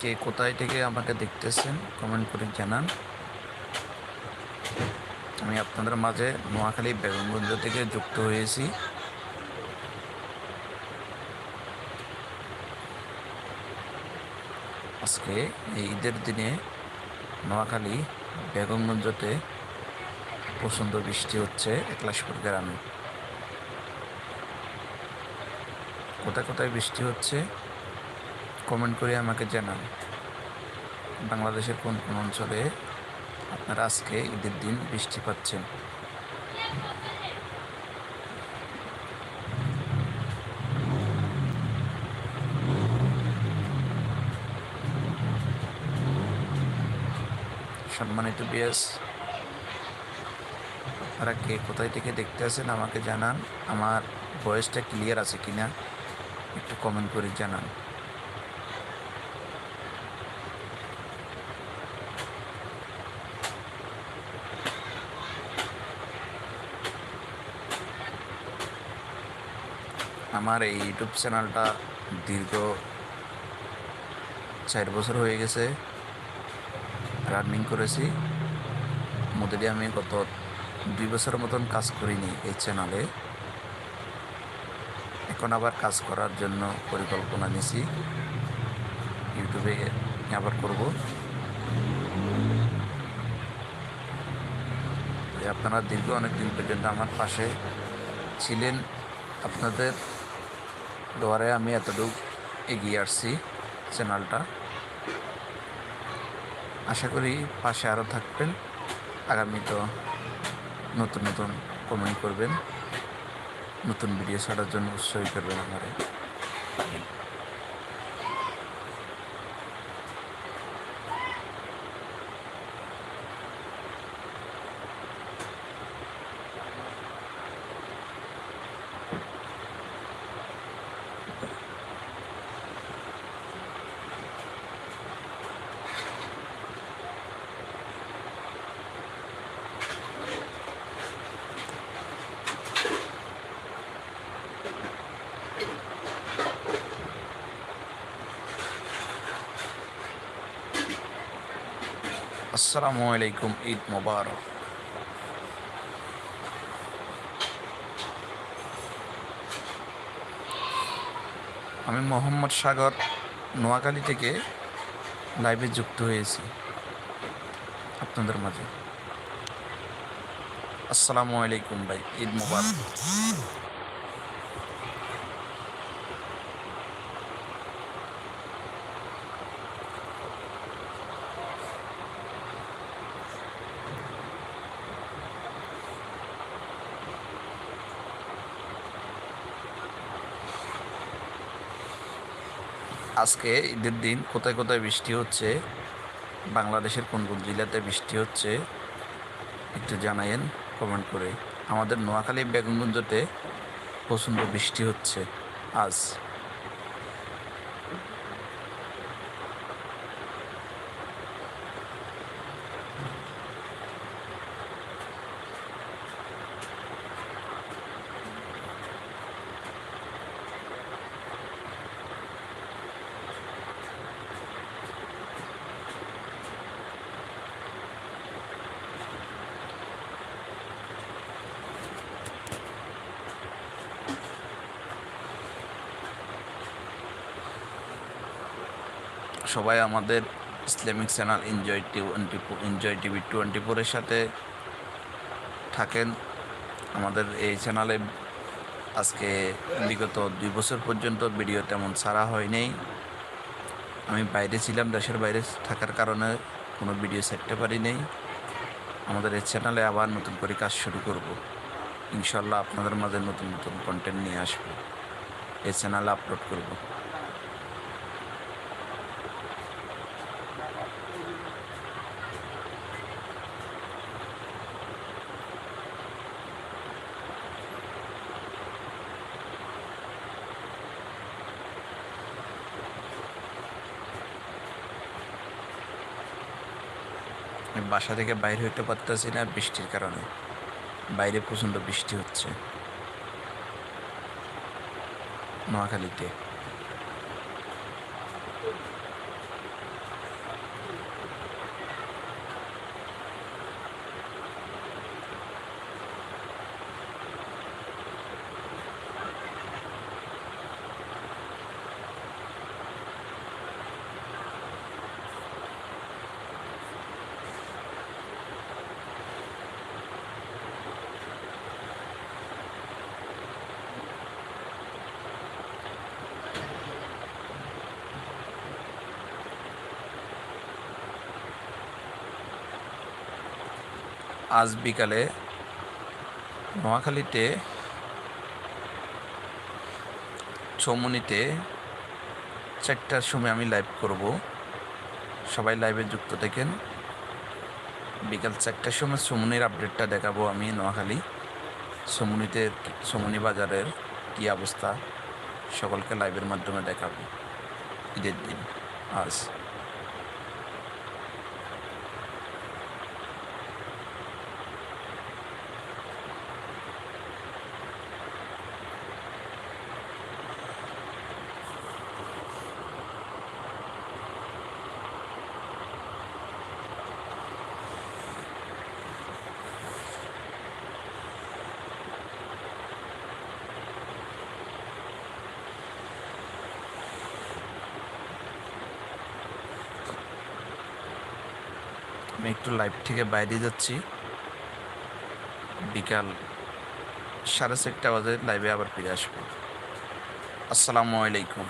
কে কোথায় থেকে আমাকে দেখতেছেন কমেন্ট করে জানান। আমি আপনাদের মাঝে নোয়াখালী বেগমগঞ্জ থেকে যুক্ত হয়েছি। আজকে এই ঈদের দিনে নোয়াখালী বেগমগঞ্জতে প্রচণ্ড বৃষ্টি হচ্ছে একলাশপুর গ্রামে। কোথায় কোথায় বৃষ্টি হচ্ছে? কমেন্ট করে আমাকে জানান, বাংলাদেশের কোন কোন অঞ্চলে আপনারা আজকে ঈদের দিন বৃষ্টি পাচ্ছেন? সম্মানিত বিএস আপনারা কে কোথায় থেকে দেখতে আছেন আমাকে জানান, আমার ভয়েসটা ক্লিয়ার আছে কিনা একটু কমেন্ট করে জানান। আমার এই ইউটিউব চ্যানেলটা দীর্ঘ চার বছর হয়ে গেছে। রানিং করেছি। মধ্যে আমি গত দুই বছরের মতন কাজ করিনি এই চ্যানেলে। এখন আবার কাজ করার জন্য পরিকল্পনা নিছি। ইউটিউবে আবার করব। আপনারা দীর্ঘ অনেক দিন পর্যন্ত আমার পাশে ছিলেন। আপনাদের দ্বারে আমি এতটুকু এগিয়ে আসছি চ্যানেলটা। আশা করি পাশে আরও থাকবেন আগামী তো নতুন নতুন কমেন্ট করবেন, নতুন ভিডিও ছাড়ার জন্য উৎসাহী করবেন আমারে। আসসালামু আলাইকুম, ঈদ মোবারক। আমি মোহাম্মদ সাগর, নোয়াখালী থেকে লাইভে যুক্ত হয়েছি আপনাদের মাঝে। আসসালামু আলাইকুম ভাই, ঈদ মোবারক। আজকে ঈদের দিন কোথায় কোথায় বৃষ্টি হচ্ছে? বাংলাদেশের কোন কোন জেলাতে বৃষ্টি হচ্ছে? একটু জানাইন কমেন্ট করে। আমাদের নোয়াখালী বেগমগঞ্জতে প্রচণ্ড বৃষ্টি হচ্ছে আজ। সবাই আমাদের Islamic channel enjoy twenty enjoy TV twenty ফোরের সাথে থাকেন। আমাদের এই চ্যানেলে আজকে বিগত দুই বছর পর্যন্ত ভিডিও তেমন ছাড়া হয়নি আমি বাইরে ছিলাম, দেশের বাইরে থাকার কারণে কোনো ভিডিও ছাড়তে পারি নাই। আমাদের এই চ্যানেলে আবার নতুন করে কাজ শুরু করব। ইনশাল্লাহ আপনাদের মাঝে নতুন নতুন কন্টেন্ট নিয়ে আসব। এই চ্যানেলে আপলোড করব। আমি বাসা থেকে বাইরে হইতে পারতেছি না বৃষ্টির কারণে। বাইরে প্রচণ্ড বৃষ্টি হচ্ছে। নোয়াখালীতে। আজ বিকালে নোয়াখালীতে, চৌমনিতে চারটার সময় আমি লাইভ করব। সবাই লাইভে যুক্ত থাকেন। বিকাল চারটার সময় সুমনির আপডেটটা দেখাবো আমি নোয়াখালী। সুমনিতে সুমনি বাজারের কী অবস্থা, সকলকে লাইভের মাধ্যমে দেখাবো। ঈদের দিন, আজ। আমি একটু লাইভ থেকে বাইরে যাচ্ছি। বিকাল সাড়ে চারটা বাজে লাইভে আবার ফিরে আসব। আসসালামু আলাইকুম।